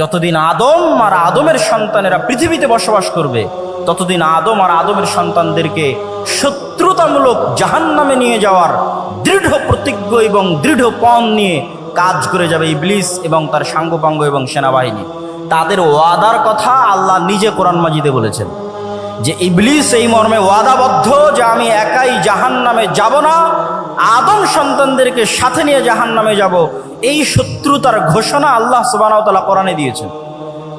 যতদিন আদম আর আদমের সন্তানেরা পৃথিবীতে বসবাস করবে, ততদিন আদম আর আদমের সন্তানদেরকে শত্রুতামূলক জাহান্নামে নিয়ে যাওয়ার দৃঢ় প্রতিজ্ঞ এবং দৃঢ় পণ নিয়ে কাজ করে যাবে ইবলিস এবং তার সাঙ্গপাঙ্গ এবং সেনাবাহিনী। তাদের ওয়াদার কথা আল্লাহ নিজে কোরআন মাজিদে বলেছেন যে ইবলিস এই মর্মে ওয়াদাবদ্ধ যে আমি একাই জাহান নামে যাব না, আদম সন্তানদেরকে সাথে নিয়ে জাহান নামে যাব এই শত্রুতার ঘোষণা আল্লাহ সুবাহতাল্লাহ কোরআনে দিয়েছেন।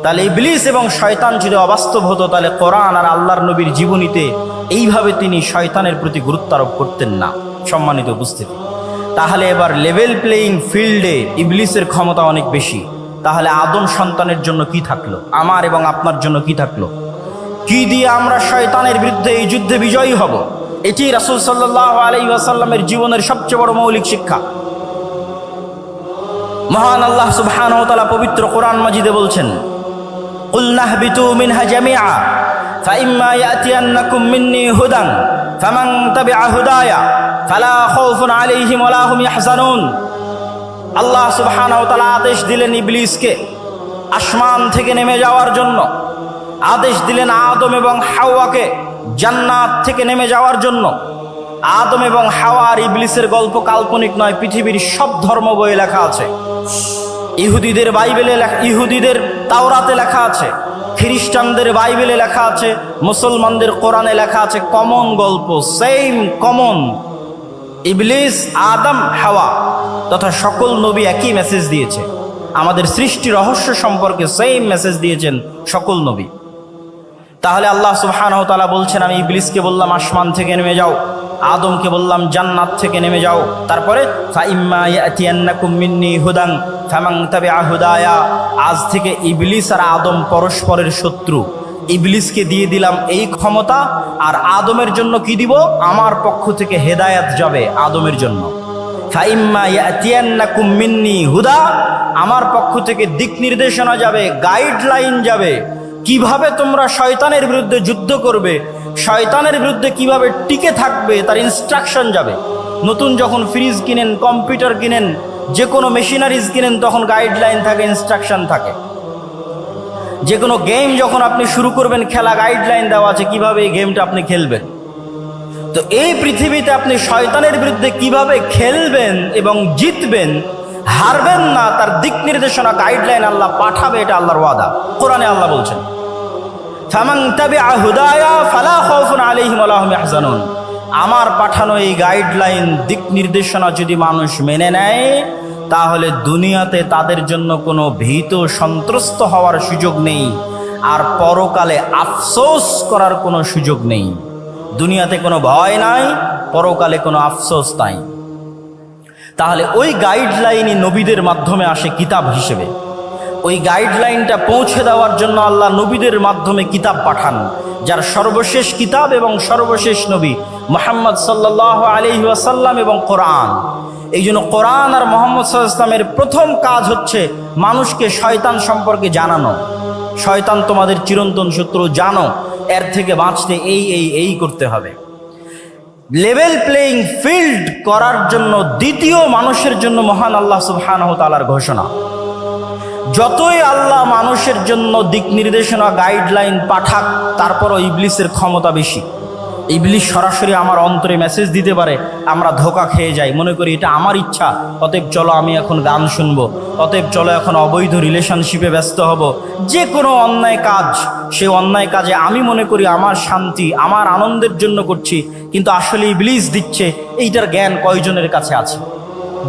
তাহলে ইবলিস এবং শয়তান যদি অবাস্তব হতো, তাহলে কোরআন আর আল্লাহর নবীর জীবনীতে এইভাবে তিনি শয়তানের প্রতি গুরুত্ব আরোপ করতেন না, সম্মানিত উপস্থিতি। তাহলে এবার লেভেল প্লেয়িং ফিল্ডে ইবলিসের ক্ষমতা অনেক বেশি। তাহলে আদম সন্তানের জন্য কি থাকল? আমার এবং আপনার জন্য কি থাকল? কি দিয়ে আমরা শয়তানের বিরুদ্ধে এই যুদ্ধে বিজয়ী হব? এটি রাসুল সাল্লাহ আলাই ওয়াসাল্লামের জীবনের সবচেয়ে বড় মৌলিক শিক্ষা। মহান আল্লাহ সুবহান পবিত্র কোরআন মাজিদে বলছেন قل نهبطوا منها جميعا فإما يأتينكم مني هدى فمن تبع هدايا فلا خوف عليهم ولا هم يحزنون আল্লাহ সুবহানাহু ওয়া তাআলা আদেশ দিলেন ইবলিসকে আসমান থেকে নেমে যাওয়ার জন্য আদেশ দিলেন আদম এবং হাওয়াকে জান্নাত থেকে নেমে যাওয়ার জন্য আদম এবং হাওয়া আর ইবলিসের গল্প কাল্পনিক নয়, পৃথিবীর সব ধর্ম বইয়ে লেখা আছে। ইহুদিদের বাইবেলে ইহুদিদের তাওরাতে লেখা আছে, খ্রিস্টানদের বাইবেলে লেখা আছে, মুসলমানদের কোরআনে লেখা আছে, কমন গল্প সেম কমন ইবলিস, আদম, হাওয়া তথা সকল নবী একই মেসেজ দিয়েছে। আমাদের সৃষ্টি রহস্য সম্পর্কে সেম মেসেজ দিয়েছেন সকল নবী। তাহলে আল্লাহ সুবহানাহু তাআলা বলছেন, আমি ইবলিসকে বললাম, আসমান থেকে নেমে যাও। আদমকে বললাম, জান্নাত থেকে নেমে যাও। তারপরে হুদাং ফামান তাবিআ হুদায়া। আজ থেকে ইবলিস আর আদম পরস্পরের শত্রু। ইবলিসকে দিয়ে দিলাম এই ক্ষমতা, আর আদমের জন্য কি দিব? আমার পক্ষ থেকে হেদায়াত যাবে আদমের জন্য। হুদা, আমার পক্ষ থেকে দিক নির্দেশনা যাবে, গাইডলাইন যাবে। কীভাবে তোমরা শয়তানের বিরুদ্ধে যুদ্ধ করবে, শয়তানের বিরুদ্ধে কীভাবে টিকে থাকবে, তার ইনস্ট্রাকশন যাবে। নতুন যখন ফ্রিজ কিনেন কম্পিউটার কিনেন যে কোনো মেশিনারিজ কিনেন, তখন গাইডলাইন থাকে ইনস্ট্রাকশন থাকে। যে কোনো গেম যখন আপনি শুরু করবেন, খেলা গাইডলাইন দেওয়া আছে, কীভাবে এই গেমটা আপনি খেলবেন। তো এই পৃথিবীতে আপনি শয়তানের বিরুদ্ধে কীভাবে খেলবেন এবং জিতবেন, হারবেন না, তার দিক নির্দেশনা গাইডলাইন আল্লাহ পাঠাবে, এটা আল্লাহর ওয়াদা। কোরআনে আল্লাহ বলছেন ফামাং তাবিআ হুদায়া ফালা খাউফুন আলাইহিম ওয়া লাহুম আমার পাঠানো এই গাইডলাইন, দিক নির্দেশনা যদি মানুষ মেনে নেয়, তাহলে দুনিয়াতে তাদের জন্য কোনো ভীত সন্ত্রস্ত হওয়ার সুযোগ নেই, আর পরকালে আফসোস করার কোনো সুযোগ নেই। দুনিয়াতে কোনো ভয় নাই, পরকালে কোনো আফসোস নাই। তাহলে ওই গাইডলাইনই নবীদের মাধ্যমে আসে কিতাব হিসেবে। ওই গাইডলাইনটা পৌঁছে দেওয়ার জন্য আল্লাহ নবীদের মাধ্যমে কিতাব পাঠান, যার সর্বশেষ কিতাব এবং সর্বশেষ নবী মোহাম্মদ সাল্লাহ আলহি ওয়াসাল্লাম এবং কোরআন। এই জন্য কোরআন আর মোহাম্মদ সাল্লামের প্রথম কাজ হচ্ছে মানুষকে শয়তান সম্পর্কে জানানো। শয়তান তোমাদের চিরন্তন শত্রু, জানো, এর থেকে বাঁচতে এই এই এই করতে হবে। লেভেল প্লেয়িং ফিল্ড করার জন্য দ্বিতীয় মানুষের জন্য মহান আল্লাহ সুবহানাহ তালার ঘোষণা। যতই আল্লাহ মানুষের জন্য দিক নির্দেশনা গাইডলাইন পাঠাক, তারপরও ইবলিসের ক্ষমতা বেশি। ইবলিস সরাসরি আমার অন্তরে মেসেজ দিতে পারে, আমরা ধোকা খেয়ে যাই। মনে করি এটা আমার ইচ্ছা। অতএব চলো আমি এখন গান শুনব। অতএব চলো এখন অবৈধ রিলেশনশিপে ব্যস্ত হব। যে কোনো অন্যায় কাজ, সে অন্যায় কাজে আমি মনে করি আমার শান্তি, আমার আনন্দের জন্য করছি। কিন্তু আসলে ইবলিস দিচ্ছে, এইটার জ্ঞান কয়জনের কাছে আছে?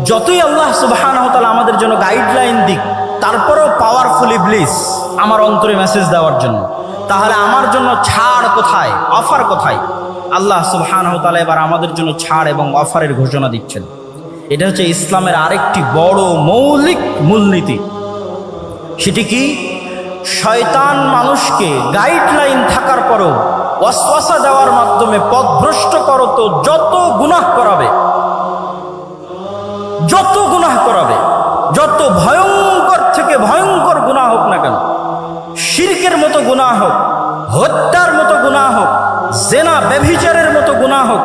যতই আল্লাহ সুবাহ আমাদের জন্য গাইডলাইন দিক তারপরেও পাওয়ারফুল ইবলিস আমার অন্তরে মেসেজ দেওয়ার জন্য। তাহলে আমার জন্য ছাড় কোথায়? অফার কোথায়? আল্লাহ সুবহান তালা এবার আমাদের জন্য ছাড় এবং অফারের ঘোষণা দিচ্ছেন। এটা হচ্ছে ইসলামের আরেকটি বড় মৌলিক মূলনীতি। সেটি কি? শয়তান মানুষকে গাইডলাইন থাকার পরও অশ্বাসা দেওয়ার মাধ্যমে পথভ্রষ্ট করো তো যত গুনাহ করাবে। যত গুনাহ করাবে, যত ভয়ঙ্কর থেকে ভয়ঙ্কর গুনাহ হোক না কেন। শিরকের মতো গুনাহ হোক, হত্যার মতো গুনাহ হোক, জেনা, ব্যভিচারের মতো গুনাহ হোক,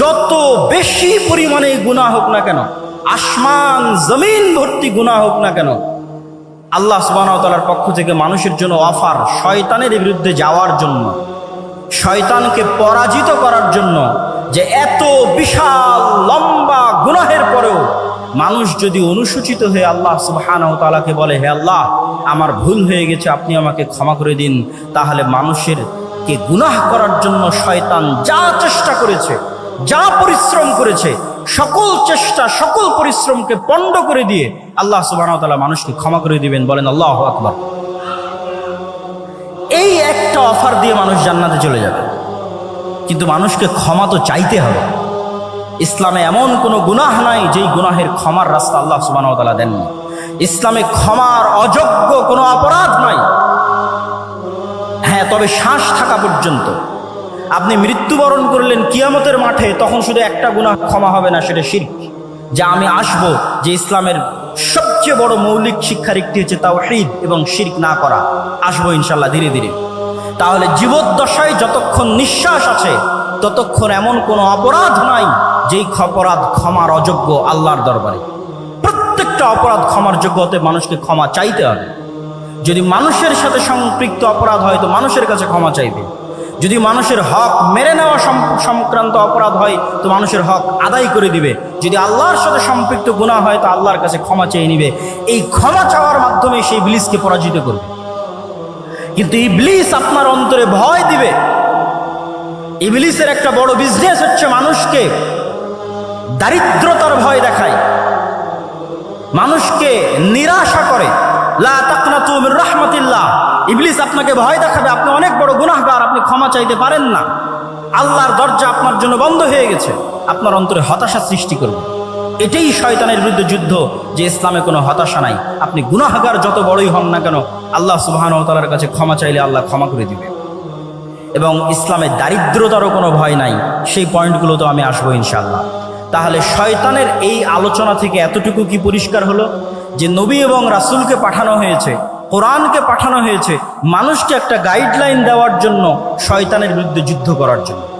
যত বেশি পরিমাণে গুনাহ হোক না কেন, আসমান, জমিন ভর্তি গুনাহ হোক না কেন, আল্লাহ সুবাহতালার পক্ষ থেকে মানুষের জন্য অফার শয়তানের বিরুদ্ধে যাওয়ার জন্য, শয়তানকে পরাজিত করার জন্য যে এত বিশাল লম্বা গুনাহের পরেও মানুষ যদি অনুসূচিত হয়ে আল্লাহ সুবহানাহু তাআলাকে বলে, হে আল্লাহ, আমার ভুল হয়ে গেছে, আপনি আমাকে ক্ষমা করে দিন। তাহলে মানুষের কে গুনাহ করার জন্য শয়তান যা চেষ্টা করেছে, যা পরিশ্রম করেছে, সকল চেষ্টা, সকল পরিশ্রমকে পণ্ড করে দিয়ে আল্লাহ সুবহানাহু তাআলা মানুষকে ক্ষমা করে দিবেন, বলেন আল্লাহ আকবার। এই একটা অফার দিয়ে মানুষ জান্নাতে চলে যাবে। কিন্তু মানুষকে ক্ষমা তো চাইতে হবে। ইসলামে এমন কোনো গুনাহ নাই যেই গুনাহের ক্ষমার রাস্তা আল্লাহ সুবাহ তালা দেননি ইসলামে ক্ষমার অযোগ্য কোনো অপরাধ নাই। হ্যাঁ তবে শ্বাস থাকা পর্যন্ত। আপনি মৃত্যুবরণ করলেন কিয়ামতের মাঠে, তখন শুধু একটা গুনাহ ক্ষমা হবে না, সেটা শির্ক। যা আমি আসব যে ইসলামের সবচেয়ে বড় মৌলিক শিক্ষার একটি হচ্ছে তাওহীদ এবং শির্ক না করা। আসব ইনশাল্লাহ ধীরে ধীরে। তাহলে জীবদ্দশায় যতক্ষণ নিঃশ্বাস আছে, ততক্ষণ এমন কোনো অপরাধ নাই যেই অপরাধ ক্ষমার অযোগ্য আল্লাহর দরবারে। প্রত্যেকটা অপরাধ ক্ষমার যোগ্য হতে মানুষকে ক্ষমা চাইতে হবে। যদি মানুষের সাথে সম্পৃক্ত অপরাধ হয় তো মানুষের কাছে ক্ষমা চাইবে। যদি মানুষের হক মেরে নেওয়া সংক্রান্ত অপরাধ হয় তো মানুষের হক আদায় করে দিবে। যদি আল্লাহর সাথে সম্পৃক্ত গুণা হয় তো আল্লাহর কাছে ক্ষমা চেয়ে নিবে। এই ক্ষমা চাওয়ার মাধ্যমে সেই ব্লিসকে পরাজিত করবে। কিন্তু ইবলিস আপনার অন্তরে ভয় দিবে। ইবলিসের একটা বড় বিজনেস হচ্ছে মানুষকে দারিদ্রতার ভয় দেখায়। মানুষকে নিরাশা করে। রাহমাতিল্লাহ। ইবলিস আপনাকে ভয় দেখাবে, আপনি অনেক বড় গুনাহগার, আপনি ক্ষমা চাইতে পারেন না। আল্লাহর দরজা আপনার জন্য বন্ধ হয়ে গেছে। আপনার অন্তরে হতাশা সৃষ্টি করবে। এটাই শয়তানের বিরুদ্ধে যুদ্ধ, যে ইসলামে কোনো হতাশা নাই। আপনি গুনাহগার যত বড়ই হন না কেন, আল্লাহ সুবহানাহু ওয়া কাছে ক্ষমা চাইলে আল্লাহ ক্ষমা করে দিবে। এবং ইসলামের দারিদ্রতারও কোনো ভয় নাই। সেই পয়েন্টগুলো তো আমি আসব ইনশাল্লাহ তাহলে শয়তানের এই আলোচনা থেকে এতটুকু কি পরিষ্কার হলো? যে নবী এবং রাসুলকে পাঠানো হয়েছে, কোরআনকে পাঠানো হয়েছে, মানুষকে একটা গাইডলাইন দেওয়ার জন্য শয়তানের বিরুদ্ধে যুদ্ধ করার জন্য।